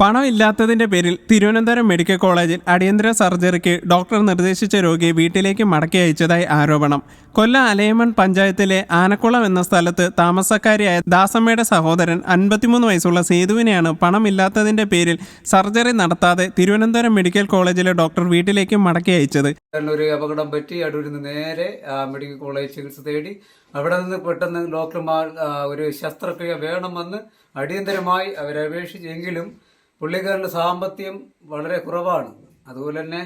പണം ഇല്ലാത്തതിന്റെ പേരിൽ തിരുവനന്തപുരം മെഡിക്കൽ കോളേജിൽ അടിയന്തര സർജറിക്ക് ഡോക്ടർ നിർദ്ദേശിച്ച രോഗിയെ വീട്ടിലേക്ക് മടക്കി അയച്ചതായി ആരോപണം. കൊല്ലം അലയമൺ പഞ്ചായത്തിലെ ആനക്കുളം എന്ന സ്ഥലത്ത് താമസക്കാരിയായ ദാസമ്മയുടെ സഹോദരൻ അൻപത്തിമൂന്ന് വയസ്സുള്ള സേതുവിനെയാണ് പണമില്ലാത്തതിന്റെ പേരിൽ സർജറി നടത്താതെ തിരുവനന്തപുരം മെഡിക്കൽ കോളേജിലെ ഡോക്ടർ വീട്ടിലേക്ക് മടക്കി അയച്ചത്. ഒരു അപകടം പറ്റി അടൂരിൽ നേരെ മെഡിക്കൽ കോളേജ് ചികിത്സ തേടി അവിടെ നിന്ന് പെട്ടെന്ന് ഡോക്ടർമാർ ഒരു ശസ്ത്രക്രിയ വേണമെന്ന് അടിയന്തരമായി അവരപേക്ഷിച്ചെങ്കിലും പുള്ളിക്കാരന്റെ സാമ്പത്തികം വളരെ കുറവാണ്. അതുപോലെ തന്നെ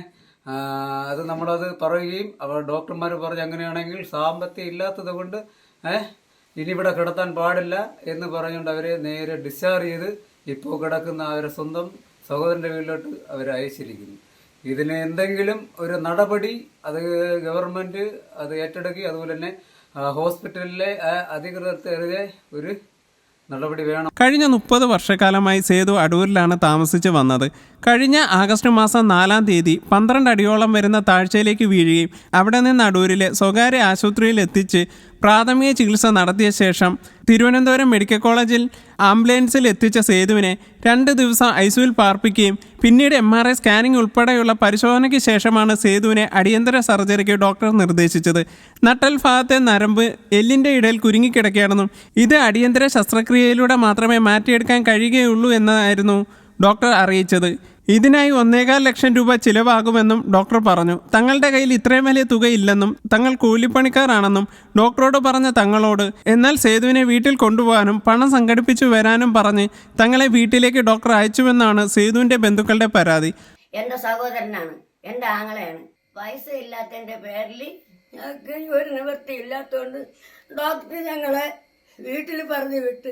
അത് നമ്മളത് പറയുകയും അവർ ഡോക്ടർമാർ പറഞ്ഞ് അങ്ങനെയാണെങ്കിൽ സാമ്പത്തികം ഇല്ലാത്തത് കൊണ്ട് ഇനി ഇവിടെ കിടത്താൻ പാടില്ല എന്ന് പറഞ്ഞുകൊണ്ട് അവരെ നേരെ ഡിസ്ചാർജ് ചെയ്ത് ഇപ്പോൾ കിടക്കുന്ന അവരെ സ്വന്തം സഹോദരന്റെ വീട്ടിലോട്ട് അവരെ അയച്ചിരിക്കുന്നു. ഇതിന് എന്തെങ്കിലും ഒരു നടപടി അത് ഗവൺമെന്റ് അത് ഏറ്റെടുക്കുകയും അതുപോലെ തന്നെ ഹോസ്പിറ്റലിലെ അധികൃതർക്കെതിരെ ഒരു നടപടി വേണം. കഴിഞ്ഞ മുപ്പത് വർഷക്കാലമായി സേതു അടൂരിലാണ് താമസിച്ച് വന്നത്. കഴിഞ്ഞ ആഗസ്റ്റ് മാസം നാലാം തീയതി പന്ത്രണ്ട് അടിയോളം വരുന്ന താഴ്ചയിലേക്ക് വീഴുകയും അവിടെ നിന്ന് അടൂരിലെ സ്വകാര്യ ആശുപത്രിയിൽ എത്തിച്ച് പ്രാഥമിക ചികിത്സ നടത്തിയ ശേഷം തിരുവനന്തപുരം മെഡിക്കൽ കോളേജിൽ ആംബുലൻസിൽ എത്തിച്ച സേതുവിനെ രണ്ട് ദിവസം ഐസിയുവിൽ പാർപ്പിക്കുകയും പിന്നീട് എം ആർ ഐ സ്കാനിംഗ് ഉൾപ്പെടെയുള്ള പരിശോധനയ്ക്ക് ശേഷമാണ് സേതുവിനെ അടിയന്തര സർജറിക്ക് ഡോക്ടർ നിർദ്ദേശിച്ചത്. നട്ടൽ ഭാഗത്തെ നരമ്പ് എല്ലിന്റെ ഇടയിൽ കുരുങ്ങിക്കിടക്കുകയാണെന്നും ഇത് അടിയന്തര ശസ്ത്രക്രിയയിലൂടെ മാത്രമേ മാറ്റിയെടുക്കാൻ കഴിയുകയുള്ളൂ എന്നായിരുന്നു ഡോക്ടർ അറിയിച്ചത്. ഇതിനായി ഒന്നേകാൽ ലക്ഷം രൂപ ചിലവാകുമെന്നും ഡോക്ടർ പറഞ്ഞു. തങ്ങളുടെ കയ്യിൽ ഇത്രയും വലിയ തുകയില്ലെന്നും തങ്ങൾ കൂലിപ്പണിക്കാരാണെന്നും ഡോക്ടറോട് പറഞ്ഞ തങ്ങളോട് എന്നാൽ സേതുവിനെ വീട്ടിൽ കൊണ്ടുപോകാനും പണം സംഘടിപ്പിച്ചു വരാനും പറഞ്ഞ് തങ്ങളെ വീട്ടിലേക്ക് ഡോക്ടർ അയച്ചുവെന്നാണ് സേതുവിന്റെ ബന്ധുക്കളുടെ പരാതി. എന്റെ സഹോദരനാണ് എന്റെ ആങ്ങളെയാണ്. പൈസ ഇല്ലാത്തതിന്റെ പേരിൽ ഞങ്ങൾക്ക് ഒരു നിവൃത്തി ഇല്ലാത്തതുകൊണ്ട് ഡോക്ടർ ഞങ്ങളെ വീട്ടിൽ പറഞ്ഞു വിട്ട്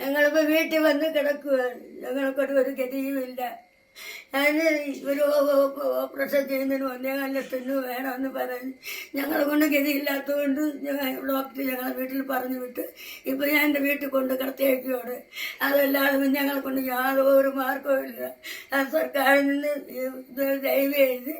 ഞങ്ങളിപ്പോൾ വീട്ടിൽ വന്ന് കിടക്കുകയാണ് ഞങ്ങൾക്കൊരു ഗതിയുമില്ല. ഞാൻ ഒരു ഓപ്പറേഷൻ ചെയ്യുന്നതിന് ഒന്നേകാൽ ലക്ഷത്തിന് വേണമെന്ന് പറഞ്ഞ് ഞങ്ങളെ കൊണ്ട് ഗതിയില്ലാത്തതുകൊണ്ട് ഡോക്ടർ ഞങ്ങളെ വീട്ടിൽ പറഞ്ഞു വിട്ട് ഇപ്പം ഞാൻ എന്റെ വീട്ടിൽ കൊണ്ട് കിടത്തിയേക്കുവാണ്. അതല്ലാതെ ഞങ്ങളെ കൊണ്ട് യാതൊരു മാർഗവും ഇല്ല. ആ സർക്കാരിൽ നിന്ന് ദയവ് ചെയ്ത്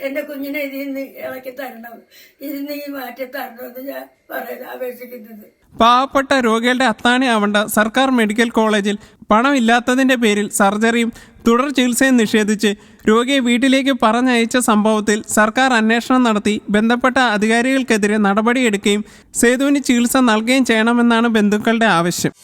എന്റെ കുഞ്ഞിനെ ഇതിൽ നിന്ന് ഇളക്കി തരണം. ഇതിൽ നിന്ന് ഈ മാറ്റി തരണമെന്ന് ഞാൻ പറയാൻ അപേക്ഷിക്കുന്നത് പാവപ്പെട്ട രോഗികളുടെ അത്താണി ആവേണ്ട സർക്കാർ മെഡിക്കൽ കോളേജിൽ പണമില്ലാത്തതിന്റെ പേരിൽ സർജറിയും തുടർ ചികിത്സയും നിഷേധിച്ച് രോഗിയെ വീട്ടിലേക്ക് പറഞ്ഞയച്ച സംഭവത്തിൽ സർക്കാർ അന്വേഷണം നടത്തി ബന്ധപ്പെട്ട അധികാരികൾക്കെതിരെ നടപടിയെടുക്കുകയും സേതുവിന് ചികിത്സ നൽകുകയും ചെയ്യണമെന്നാണ് ബന്ധുക്കളുടെ ആവശ്യം.